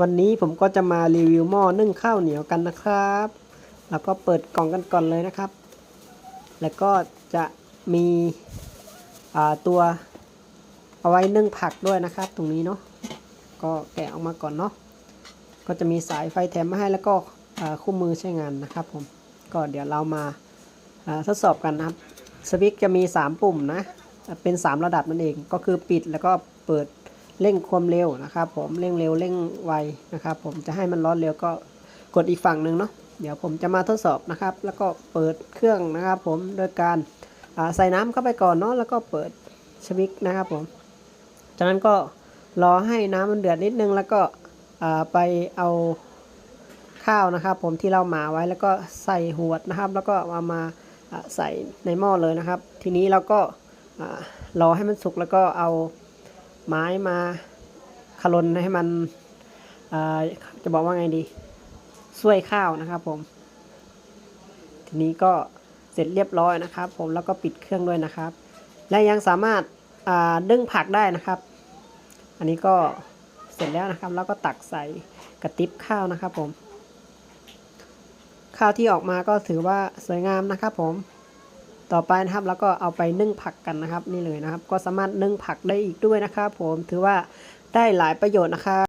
วันนี้ผมก็จะมารีวิวหม้อนึ่งข้าวเหนียวกันนะครับ แล้วก็เปิดกล่องกันก่อนเลยนะครับ แล้วก็จะมีตัวเอาไว้นึ่งผักด้วยนะครับ ตรงนี้เนาะ ก็แกะออกมาก่อนเนาะ ก็จะมีสายไฟแถมมาให้แล้วก็คู่มือใช้งานนะครับผม ก็เดี๋ยวเรามาอ่าทดสอบกันนะครับสวิตช์จะมี 3 ปุ่มนะ เป็น 3 ระดับนั่นเอง ก็คือปิดแล้วก็เปิด เร่งความเร็วนะครับ ผมเร่งเร็วเร่งไวนะครับ ผมจะให้มันร้อนเร็วก็กดอีกฝั่งหนึ่งเนาะเดี๋ยวผมจะมาทดสอบนะครับ แล้วก็เปิดเครื่องนะครับ ผมโดยการใส่น้ำเข้าไปก่อนเนาะแล้วก็เปิดสวิตช์นะครับ ผม จากนั้นก็รอให้น้ำมันเดือดนิดนึงแล้วก็ไปเอาข้าวนะครับ ผมที่เราหมาไว้แล้วก็ใส่หวดนะครับ แล้วก็เอามาใส่ในหม้อเลยนะครับ ทีนี้เราก็รอให้มันสุกแล้วก็เอา ไม้มาขลนให้มันจะบอกว่าไงดีช่วยข้าวนะครับผม ทีนี้ก็เสร็จเรียบร้อยนะครับ ผมแล้วก็ปิดเครื่องด้วยนะครับ และยังสามารถดึงผักได้นะครับ อันนี้ก็เสร็จแล้วนะครับ แล้วก็ตักใส่กระติบข้าวนะครับผม ข้าวที่ออกมาก็ถือว่าสวยงามนะครับผม ต่อไปนะครับแล้วก็เอาไปนึ่งผักกันนะครับนี่เลยนะครับ ก็สามารถนึ่งผักได้อีกด้วยนะครับ ผมถือว่าได้หลายประโยชน์นะครับ